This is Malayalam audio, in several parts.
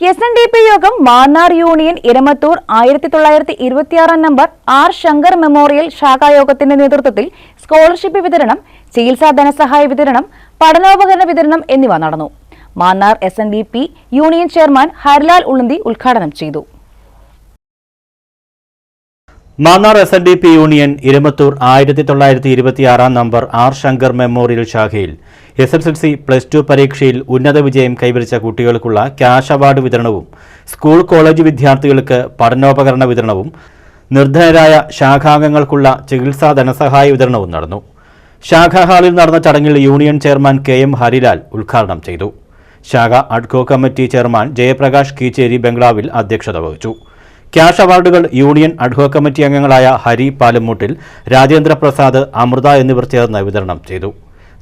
എസ് എൻ ഡി പി യോഗം മാന്നാർ യൂണിയൻ ഇരമത്തൂർ ആയിരത്തി തൊള്ളായിരത്തി ഇരുപത്തിയാറാം നമ്പർ ആർ ശങ്കർ മെമ്മോറിയൽ ശാഖായോഗത്തിന്റെ നേതൃത്വത്തിൽ സ്കോളർഷിപ്പ് വിതരണം ചികിത്സാ ധനസഹായ വിതരണം പഠനോപകരണ വിതരണം എന്നിവ നടന്നു. Mannar S union chairman Harilal Ulanthi ഉദ്ഘാടനം ചെയ്തു. Mannar S N D P union Irumathoor ആയിരത്തി തൊള്ളായിരത്തി ഇരുപത്തിയാറാം നമ്പർ ആർ ശങ്കർ മെമ്മോറിയൽ ശാഖയിൽ S S L C plus two പരീക്ഷയിൽ ഉന്നത വിജയം കൈവരിച്ച കുട്ടികൾക്കുള്ള ക്യാഷ് അവാർഡ് വിതരണവും സ്കൂൾ കോളേജ് വിദ്യാർത്ഥികൾക്ക് പഠനോപകരണ വിതരണവും നിർധനരായ ശാഖാംഗങ്ങൾക്കുള്ള ചികിത്സാ ധനസഹായ വിതരണവും നടന്നു. ശാഖാ ഹാളിൽ നടന്ന ചടങ്ങിൽ union chairman K M Harilal ഉദ്ഘാടനം ചെയ്തു. ശാഖ ad hoc committee chairman Jayaprakash Keecheri ബംഗ്ലാവിൽ അധ്യക്ഷത വഹിച്ചു. ക്യാഷ് അവാർഡുകൾ യൂണിയൻ അഡ്ഹോ കമ്മിറ്റി അംഗങ്ങളായ ഹരി പാലുമൂട്ടിൽ രാജേന്ദ്ര പ്രസാദ് അമൃത എന്നിവർ ചേർന്ന് വിതരണം ചെയ്തു.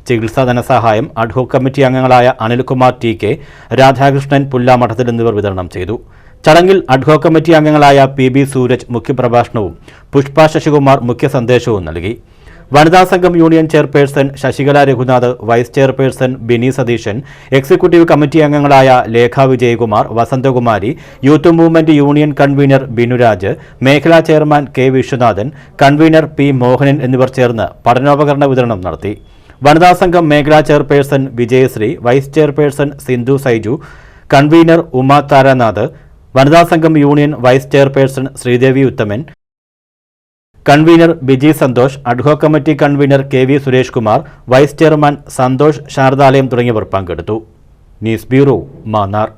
ചികിത്സാ ധനസഹായം അഡ്ഹോ കമ്മിറ്റി അംഗങ്ങളായ അനിൽകുമാർ ടി കെ രാധാകൃഷ്ണൻ പുല്ലാമഠത്തിൽ എന്നിവർ വിതരണം ചെയ്തു. ചടങ്ങിൽ അഡ്ഹോ കമ്മിറ്റി അംഗങ്ങളായ പി ബി സൂരജ് മുഖ്യപ്രഭാഷണവും പുഷ്പ ശശികുമാർ മുഖ്യ സന്ദേശവും നൽകി. വനിതാ സംഘം union chairperson Sasikala Raghunath vice chairperson Bini Satheeshan executive committee അംഗങ്ങളായ Lekha Vijayakumar Vasanthakumari youth movement union convener Binuraj മേഖലാ chairman K Viswanathan convener P Mohanan എന്നിവർ ചേർന്ന് പഠനോപകരണ വിതരണം നടത്തി. വനിതാ സംഘം മേഖലാ chairperson Vijayasree vice chairperson Sindhu Saiju convener Uma Tharanath വനിതാ സംഘം union vice chairperson Sreedevi Uthaman convener Biji Santhosh ad hoc committee convener K V Suresh Kumar vice chairman Santhosh Saradalayam തുടങ്ങിയവർ പങ്കെടുത്തു. News bureau Mannar.